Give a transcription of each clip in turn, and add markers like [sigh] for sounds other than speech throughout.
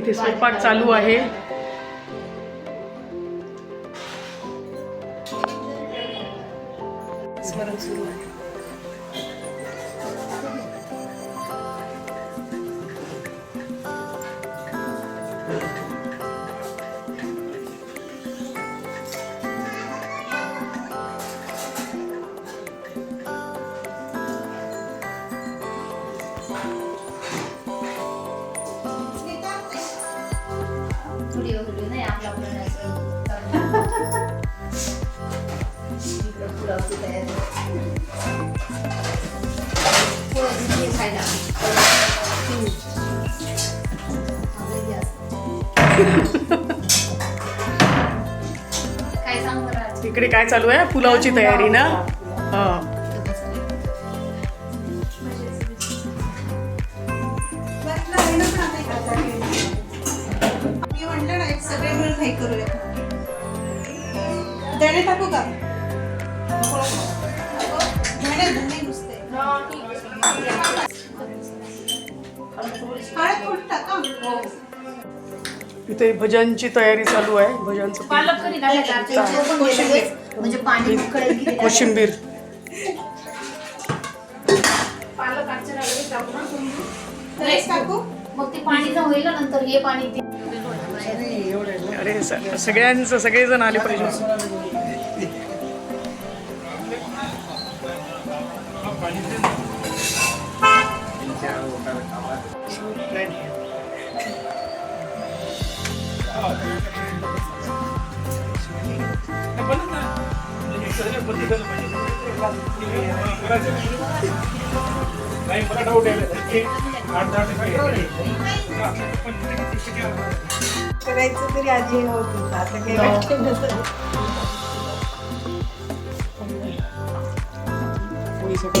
इथे स्वयंपाक चालू आहे. [laughs] इकडं तयारी काय चालू आहे? पुलावची तयारी ना? हा. भजनची तयारी चालू आहे. भजनचं पालक. म्हणजे पाणी उकळेल की त्याला. कोशिंबीर. पालक आजच्या लगेच टाकू ना तुम्ही? धणेच टाकू मग ते पाणी जर होईल ना नंतर हे पाणी ते अरे स- सगळ्यांचं सगळेजण आले पाहिजे. करायचं तरी आधी हे होत आता काही वाटत नसतं. पोळीसाठी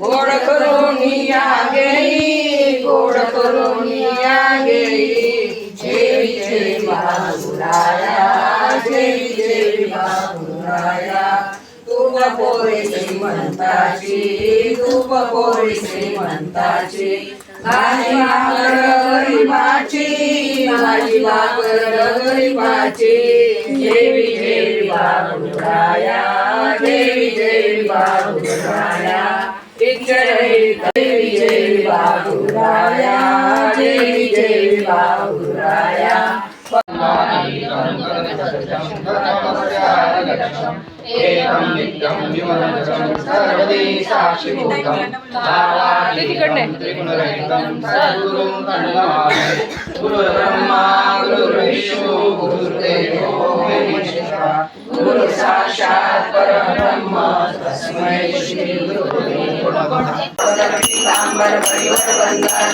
गोड करून या गेली गोड करून या गेली जेवी देवी बाबुराया जेवी देवी बाबुराया. तू पोरी श्रीमंताची तू पोरी श्रीमंताची. माझी भाकर गरीबाची माझी भाकर गरीबाची. देवी देवी बाबुराया देवी देवी बाबुराया. इच्छे देवी देवी बाबुराया देवी देवी बाबुराया గురు బ్రహ్మా గురు విష్ణు గురుదేవో గురు సాక్షాత్ పరబ్రహ్మ తస్మై శ్రీ గురుదే పీతాంబర పరివర బంధన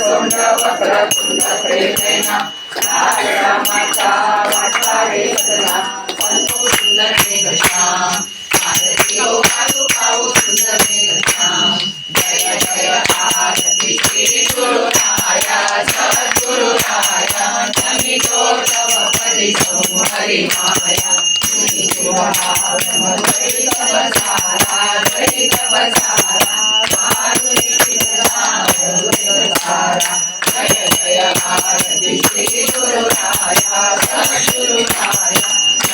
సోండ వక్ర కుండ ప్రేమ రామ మాతా వటారే సదా सरसोण्ड वक्रतुण्ड प्रेमेण रामाचा वाटारे सदना पंतो सुंदर मेघश्याम आरती जय जय आरती श्री तव पदि संहरि माया जय जय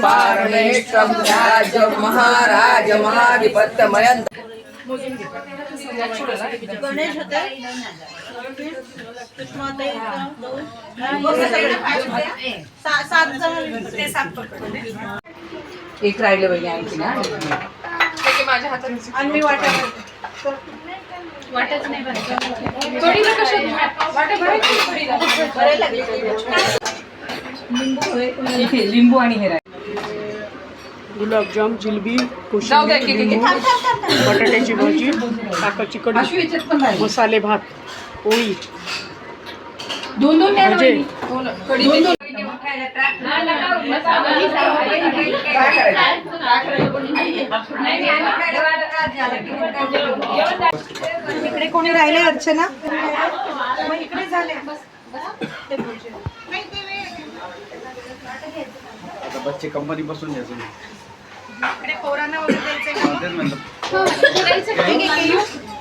पारमेष्टं महाराज महाधिपत्यमयं। गणेश होते? सा- सात जण ते सात एक राहिलं पाहिजे आणखी ना आणि मी वाटा इथे लिंबू आणि हे. गुलाबजाम जिलबी कोशिंबीर बटाट्याची भाजी ताकाची कढी पण राहिलं. मसाले भात पोळी. दोन दोन म्हणजे? इकडे कोणी राहिले अर्चना मग इकडे झाले ते बोलचे. आता बच्चे कंपनी बसून इकडे पोरांना वगैरे द्यायचे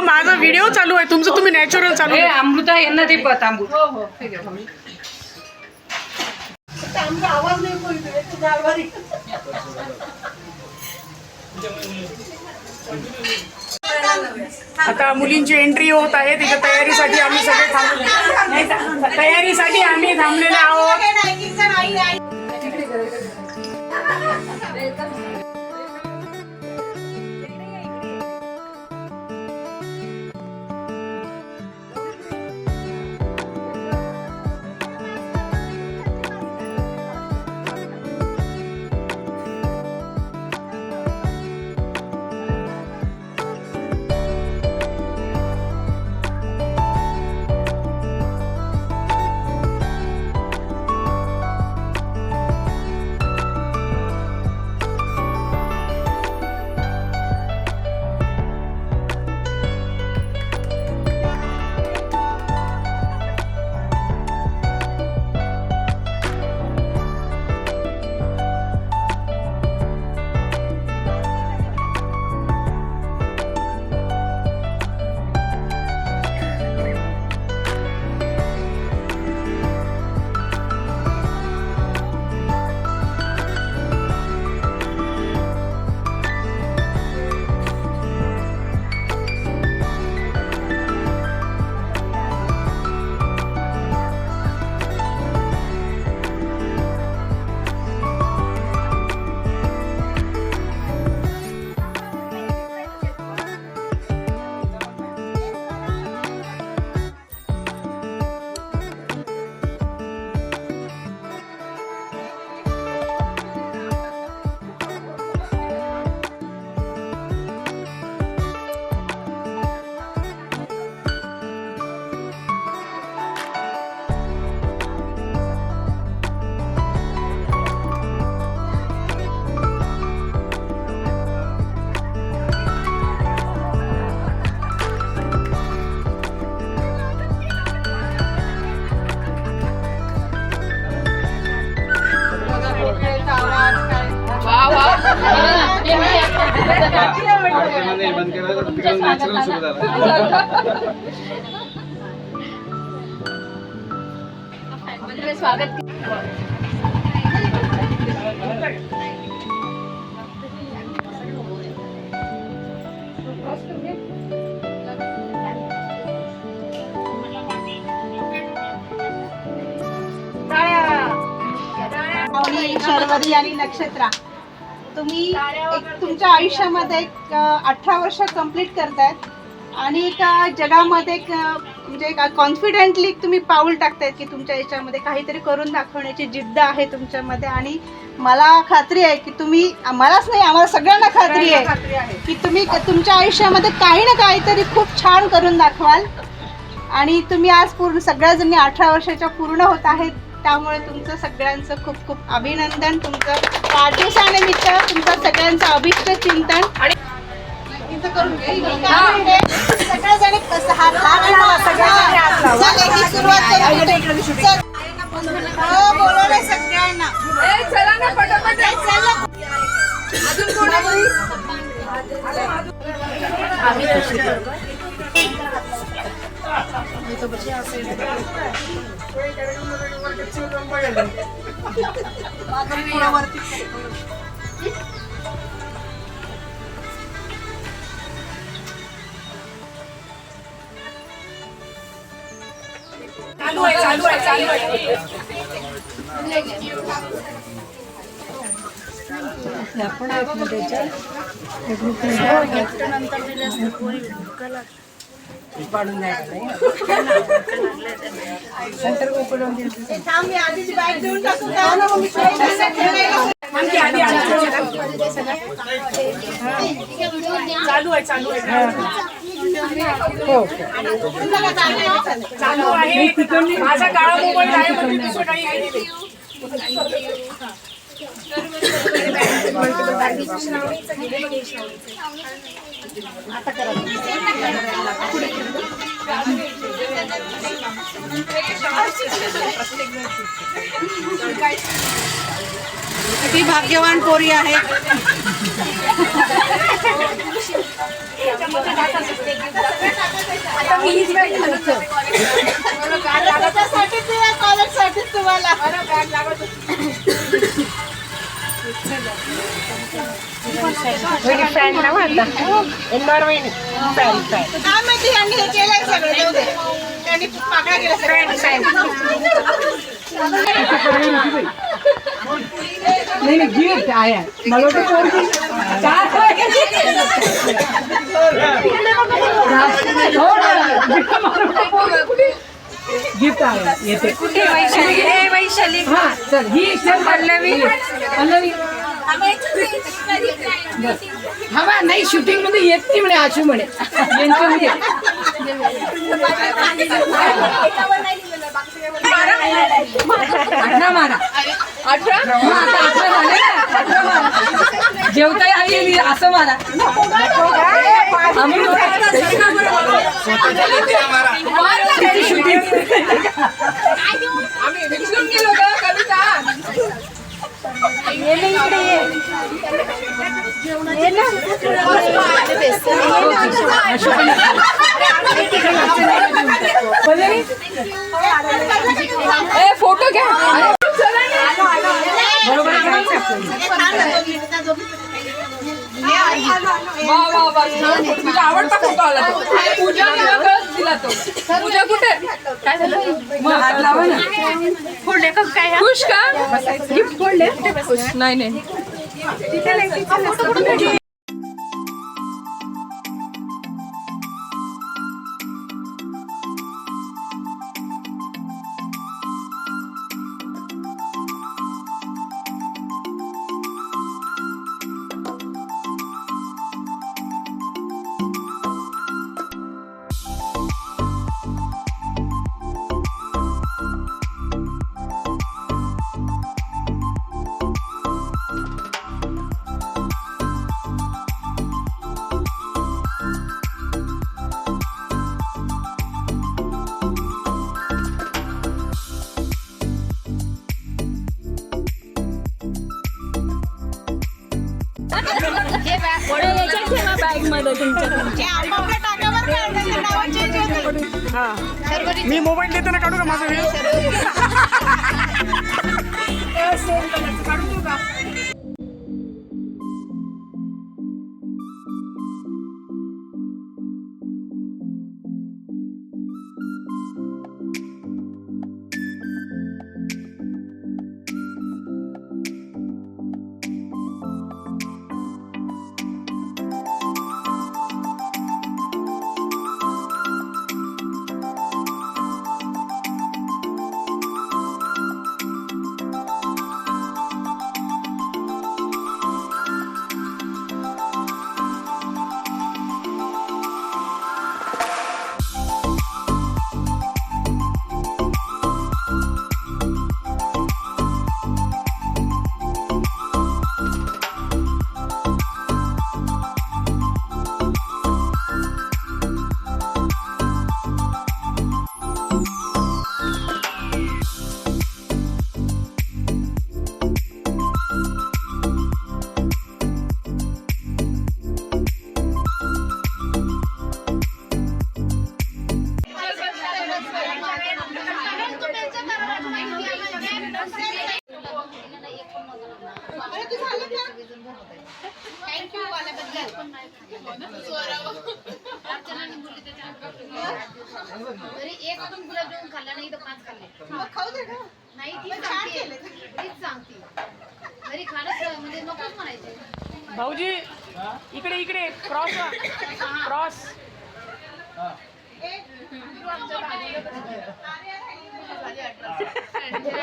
माझा व्हिडिओ चालू आहे. तुमचं तुम्ही नॅचरल चालू हे आहे. अमृता यांना ते पत तांबू आमचा आवाज नाही आता मुलींची एंट्री होत आहे. तिच्या तयारीसाठी आम्ही सगळे थांबलो. तयारीसाठी आम्ही थांबलेले आहोत. आणि नक्षत्रा तुम्ही एक तुमच्या आयुष्यामध्ये एक अठरा वर्ष कंप्लीट करतायत. आणि एका जगामध्ये एक म्हणजे कॉन्फिडेंटली तुम्ही पाऊल टाकतायत की तुमच्या याच्यामध्ये काहीतरी करून दाखवण्याची जिद्द आहे तुमच्यामध्ये. आणि मला खात्री आहे की तुम्ही मलाच नाही आम्हाला सगळ्यांना खात्री आहे की तुम्ही तुमच्या आयुष्यामध्ये काही ना काहीतरी खूप छान करून दाखवाल. आणि तुम्ही आज पूर्ण सगळ्याजणी अठरा वर्षाच्या पूर्ण होत आहेत. त्यामुळे तुमचं सगळ्यांचं खूप खूप अभिनंदन तुमचं वाढदिवसानिमित्त तुमचं सगळ्यांचं अभिष्ट चिंतन. आणि सगळ्यांना. चला ना पटापट. ए, चला. अजून कोण चालू आहे चालू आहे चालू आहे? आमची आधी आधी चालू आहे चालू आहे चालू आहे माझा काळा मोबाईल आहे दुसरं काही आहे नाही. किती भाग्यवान पोरी आहे तुम्हाला काय माहिती यांनी हे केलंय सगळं जाऊ दे. त्यांनी पाकळ्या केल्या सगळ्या. गिफ्ट आहे येते कुठे वैशाली वैशाली हा चल ही चल पल्लवी पल्लवी नाही शूटिंगमध्ये येत नाही म्हणे आशू म्हणे अठरा मारा. अठरा आता अठरा झाले अठरा मारा जेवता आली असं मारा. हम फ़ोटो क्या? बरोबर तुझा आवडता फोटो आला. तो पूजा कळत दिला तो. पूजा कुठे? काय झालं? मग हात लावा ना. खुश का? गिफ्ट फोडले? खुश. नाही नाही. मी मोबाईल देताना काढू का माझा व्हिडिओ? तरी [laughs]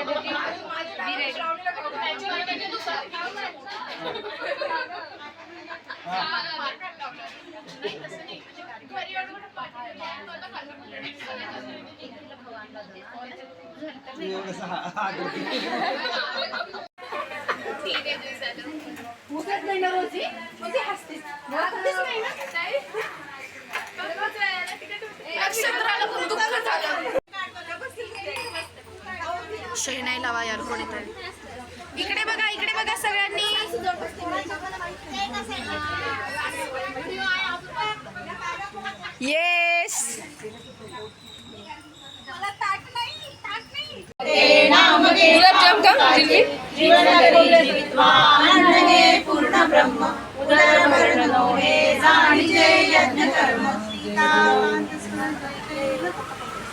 [laughs] उठत नाही ना रोजी? म्हणजे ती हसतेच नाही ना? शेणाई लावा यार कोणीतरी इकडे बघा इकडे बघा सगळ्यांनी. येस गुलाबजाम का जिलबी?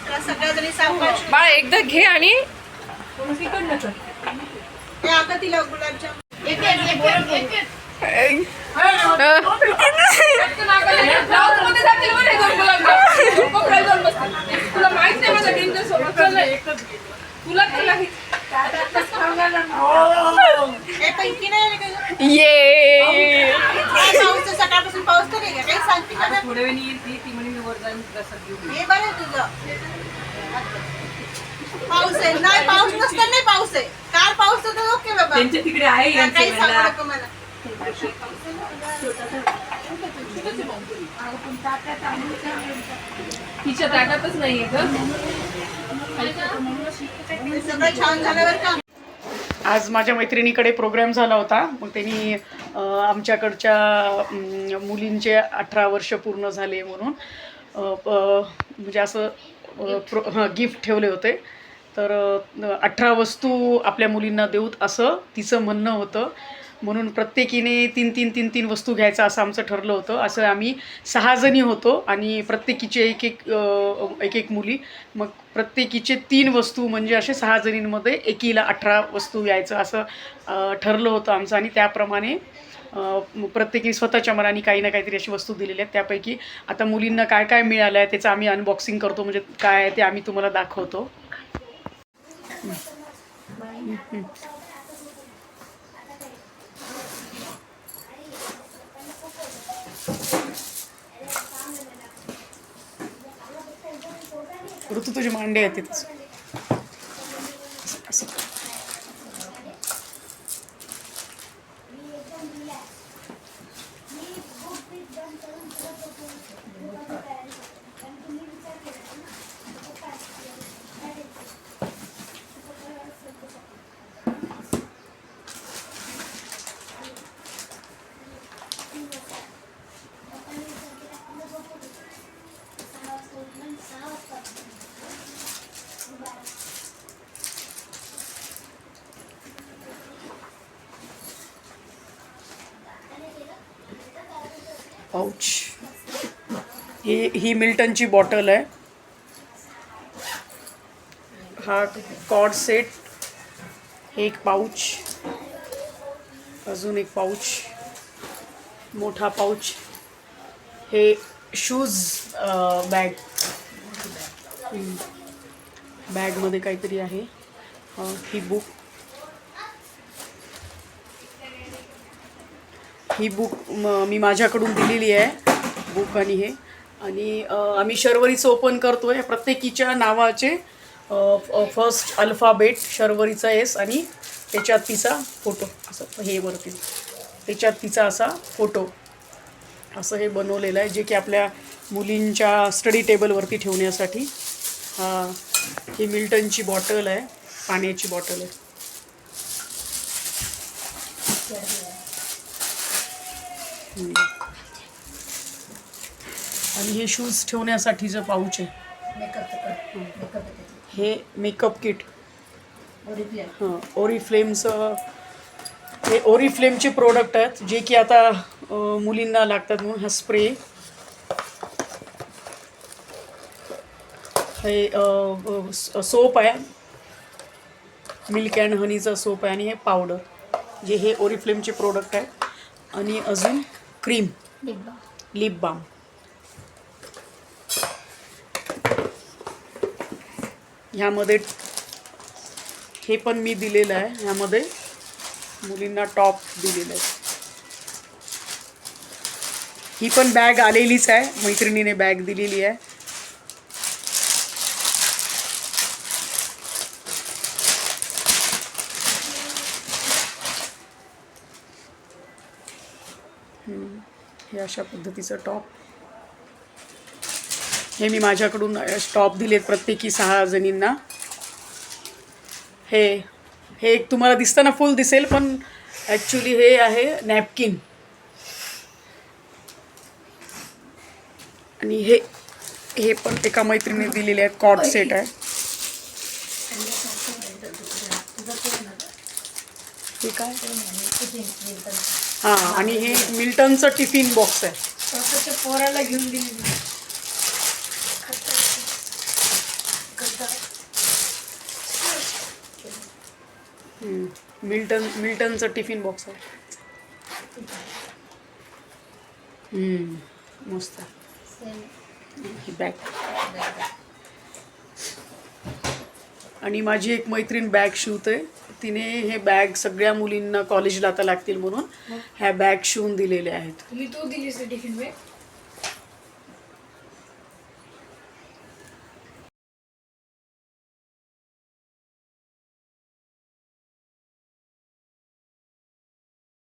तर सगळ्या जणी सावकाश एकदा घे आणि आता तिला हे. तुला माहीत नाही माझा डेंजर ना. तुला हे? ये? सकाळपासून पाऊस तर नाही काही सांगते का गं? हे बरं आहे तुझं पाऊस आहे. नाही पाऊस नसताना नाही पाऊस आहे. काल पाऊस होता ओके बाबा. त्यांच्या तिकडे आहे काही सांगू नको मला. तिच्या ताटातच नाहीये ग. सगळं छान झाल्यावर का? आज माझ्या मैत्रिणीकडे प्रोग्राम झाला होता. मग त्यांनी अं, आमच्याकडच्या मुलींचे अठरा वर्ष पूर्ण झाले म्हणून अं, प- म्हणजे असं हां गिफ्ट ठेवले होते. तर अठरा वस्तू आपल्या मुलींना देऊत असं तिचं म्हणणं होतं. म्हणून प्रत्येकीने तीन तीन तीन तीन वस्तू घ्यायचं असं आमचं ठरलं होतं. असं आम्ही सहाजणी होतो आणि प्रत्येकीचे एक एक एक एक मुली. मग प्रत्येकीचे तीन वस्तू म्हणजे असे सहा जणींमध्ये एकीला अठरा वस्तू यायचं असं ठरलं होतं आमचं. आणि त्याप्रमाणे प्रत्येकी स्वतःच्या मनाने काही ना काहीतरी अशी वस्तू दिलेल्या आहेत. त्यापैकी आता मुलींना काय काय मिळालं आहे त्याचं आम्ही अनबॉक्सिंग करतो. म्हणजे काय आहे ते आम्ही तुम्हाला दाखवतो. ऋतू तुझे मांडे आहेत तिथं. पाऊच ही ही मिल्टनची बॉटल आहे. हा कॉड सेट एक पाऊच अजून एक पाऊच मोठा पाऊच हे शूज बॅग बॅगमध्ये काहीतरी आहे. ही बुक ही बुक म- मी माझ्याकडून दिलेली आहे बुक आणि हे. आणि आम्ही शर्वरीचं ओपन करतो आहे प्रत्येकीच्या नावाचे फर्स्ट अल्फाबेट शर्वरीचा एस आणि त्याच्यात तिचा फोटो असं हे वरती. त्याच्यात तिचा असा फोटो असं हे बनवलेलं आहे जे की आपल्या मुलींच्या स्टडी टेबलवरती ठेवण्यासाठी. हा ही मिल्टनची बॉटल आहे पाण्याची बॉटल आहे. आणि हे शूज ठेवण्यासाठीचं पाऊच आहे. हे मेकअप किट. हां ओरिफ्लेमचं हे ओरिफ्लेमचे प्रोडक्ट आहेत जे की आता मुलींना लागतात म्हणून हा स्प्रे हे सोप आहे. मिल्क अँड हनीचा सोप आहे आणि हे पावडर जे हे ओरिफ्लेमचे प्रोडक्ट आहे आणि अजून क्रीम. लिप बाम ह्यामध्ये हे पण मी दिलेलं आहे. ह्यामध्ये मुलींना टॉप दिलेलं आहे. ही पण बॅग आलेलीच आहे. मैत्रिणीने बॅग दिलेली आहे हम्म. हे अशा पद्धतीचं टॉप हे मी माझ्याकडून टॉप दिलेत प्रत्येकी सहा जणींना. हे हे एक तुम्हाला दिसताना फुल दिसेल पण ॲक्च्युली हे आहे नॅपकिन आणि हे हे पण एका मैत्रिणीने दिलेले आहेत कॉट सेट आहे. ठीक आहे हां आणि हे मिल्टनचं टिफिन बॉक्स आहे पोराला घेऊन दिली. मिल्टन मिल्टनचं टिफिन बॉक्स आहे. मस्त ही बॅग आणि माझी एक मैत्रीण बॅग शिवते तिने हे बॅग सगळ्या मुलींना कॉलेजला आता लागतील म्हणून ह्या बॅग शिवून दिलेल्या आहेत. तुम्ही तू दिलीस टिफिन बॅग.